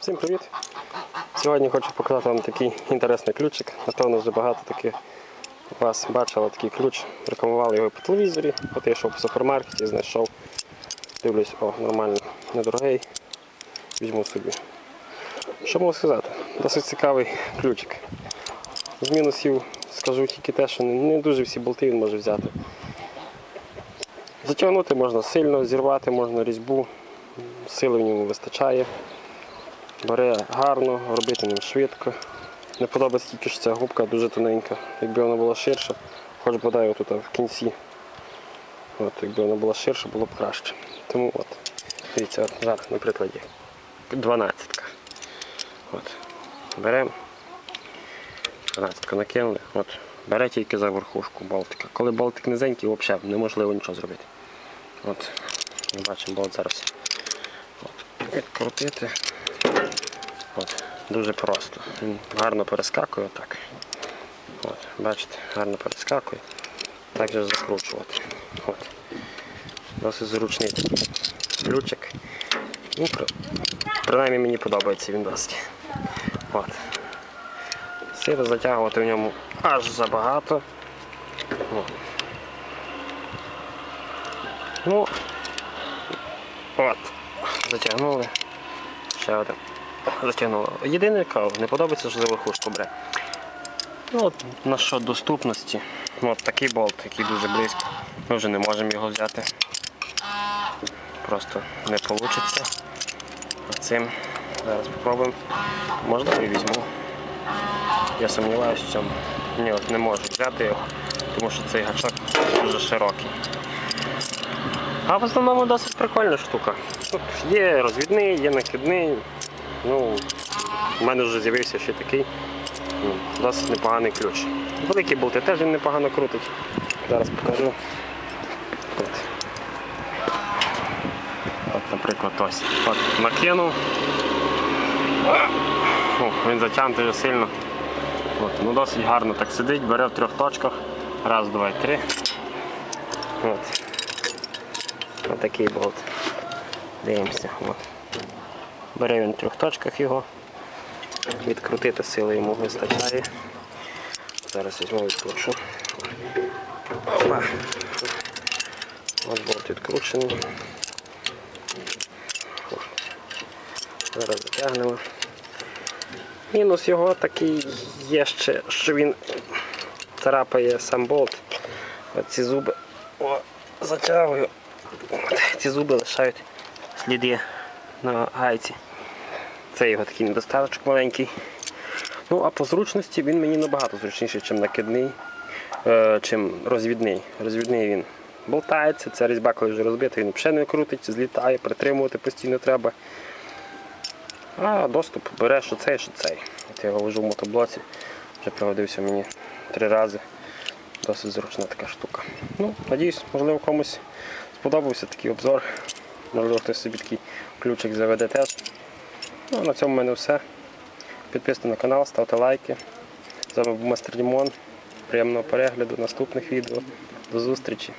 Всім привіт! Сьогодні хочу показати вам такий інтересний ключик. Напевно, вже багато таких вас бачили такий ключ. Рекламували його по телевізорі. От я йшов по супермаркеті, знайшов. Дивлюсь, о, нормально, недорогий. Візьму собі. Що можу сказати? Досить цікавий ключик. З мінусів скажу тільки те, що не дуже всі болти він може взяти. Затягнути можна сильно, зірвати можна різьбу, сили в ньому вистачає. Бере гарно, робити ним швидко. Не подобається тільки, що ця губка дуже тоненька. Якби вона була ширша, хоч бодай отут в кінці. От, якби вона була ширша, було б краще. Тому от, дивіться, от зараз на прикладі. 12. От. Беремо. 12 накинули. От. Бере тільки за верхушку болтика. Коли болтик низенький, взагалі неможливо нічого зробити. От. Бачимо болт зараз. От. Відкрутити. От. Дуже просто. Він гарно перескакує отак. От. Бачите, гарно перескакує. Так же закручувати. От. Досить зручний такий ключик. Ну, при- принаймні мені подобається він досить. От. Сили затягувати в ньому аж забагато. О. Ну, от, затягнули. Ще один. Затягнули. Єдине кав, не подобається, що за верхушку бере. Ну, от, на що доступності. Ну, От такий болт, який дуже близько. Ми вже не можемо його взяти. Просто не вийде. А Цим зараз спробуємо. Можливо, і візьму. Я сумніваюся в цьому. Ні, от не можу взяти його, тому що цей гачок дуже широкий. А в основному досить прикольна штука. Тут є розвідний, є накидний. Ну, у мене вже з'явився ще такий ну, досить непоганий ключ. Великі болти теж він непогано крутить. Зараз покажу. От. От, наприклад, ось. От, накинув. О, він затягнутий сильно. От, ну досить гарно так сидить, бере в трьох точках. Раз, два, три. От. Ось такий болт. Дивимося. От. Бере він в трьох точках його. Відкрутити сили йому вистачає. Зараз візьму відкручу. Опа. От болт відкручений. Зараз затягнемо. Мінус його такий є ще, що він царапає сам болт. Ці зуби о, затягую. Ці зуби лишають сліди на гайці. Це його такий недостаточок маленький. Ну, а по зручності він мені набагато зручніший, ніж накидний, е, чим розвідний. Розвідний він болтається, ця різьба, коли вже розбита, він взагалі не крутить, злітає, притримувати постійно треба. А доступ бере що цей, що цей. От я його вожу в мотоблоці, вже пригодився мені три рази. Досить зручна така штука. Ну, надіюсь, можливо, комусь сподобався такий обзор. Можливо, хтось собі такий ключик заведе теж. Ну, на цьому в мене все. Підписуйтесь на канал, ставте лайки. З вами був Мастер Дімон. Приємного перегляду наступних відео. До зустрічі!